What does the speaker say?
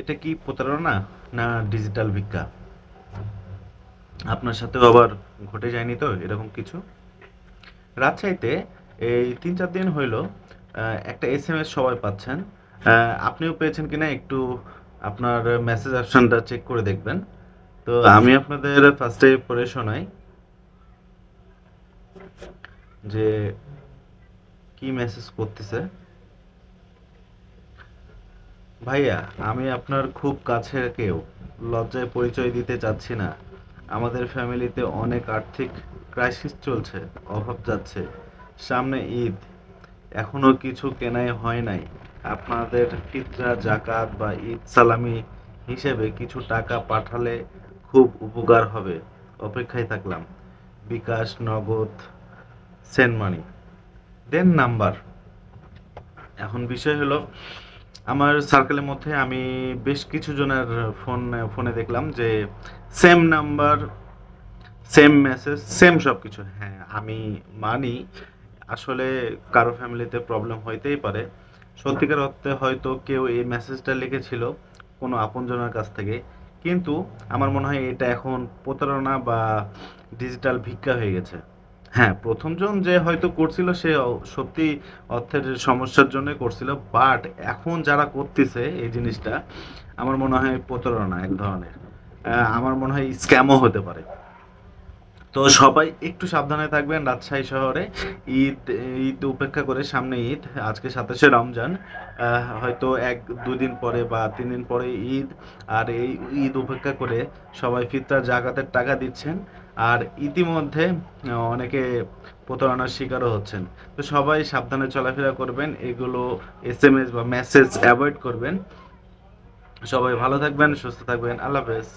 এটা কি প্রতারণা না ডিজিটাল ভিক্ষা? আপনার সাথেও আবার ঘটে যায়নি তো এরকম কিছু? রাজশাহীতে এই তিন চার দিন হইল একটা এস এম এস সবাই পাচ্ছেন। আপনিও পেয়েছেন কিনা একটু আপনার মেসেজ অপশনটা চেক করে দেখবেন। তো আমি আপনাদের ফার্স্টে পড়ে শোনাই যে কি মেসেজ করতেছে। ভাইয়া, আমি আপনার খুব কাছের কেউ। লজ্জায় পরিচয় দিতে চাচ্ছি না। আমাদের ফ্যামিলিতে অনেক আর্থিক ক্রাইসিস চলছে, অভাব যাচ্ছে। সামনে ঈদ। এখনও কিছু কেনাই হয় নাই। আপনাদের ফিতরা, জাকাত বা ঈদ সালামি হিসেবে কিছু টাকা পাঠালে খুব উপকার হবে। অপেক্ষায় থাকলাম। বিকাশ, নগদ, সেন্ড মানি। দেন নাম্বার। এখন বিষয় হলো আমার সার্কেলের মধ্যে আমি বেশ কিছু জনের ফোন ফোনে দেখলাম যে same number same message same সব কিছু হ্যাঁ আমি মানি, আসলে কারও ফ্যামিলিতে প্রবলেম হইতেই পারে। সত্যিকার অর্থে হয়তো কেউ এই মেসেজটা লিখেছিল কোনো আপনজনের কাছ থেকে। কিন্তু আমার মনে হয় এটা এখন প্রতারণা বা ডিজিটাল ভিক্ষা হয়ে গেছে। হ্যাঁ প্রথমজন যে হয়তো করছিল সে সত্যি অর্থের সমস্যার জন্য করছিল বাট এখন যারা করতেছে এই জিনিসটা, আমার মনে হয় প্রতারণা এক ধরনের। আমার মনে হয় স্ক্যামও হতে পারে। তো সবাই একটু সাবধানে থাকবেন রাজশাহী শহরে। ঈদ ঈদ উপেক্ষা করে সামনে ঈদ, আজকে সাতাশে রমজান। হয়তো এক দুদিন পরে বা তিন দিন পরে ঈদ, আর এই ঈদ উপেক্ষা করে সবাই ফিতরার জাগাতের টাকা দিচ্ছেন। আর ইতিমধ্যে অনেকে প্রতারণার শিকারও হচ্ছেন। তো সবাই সাবধানে চলাফেরা করবেন, এগুলো এস এম এস বা মেসেজ অ্যাভয়েড করবেন। সবাই ভালো থাকবেন, সুস্থ থাকবেন, আল্লাহ হাফেজ।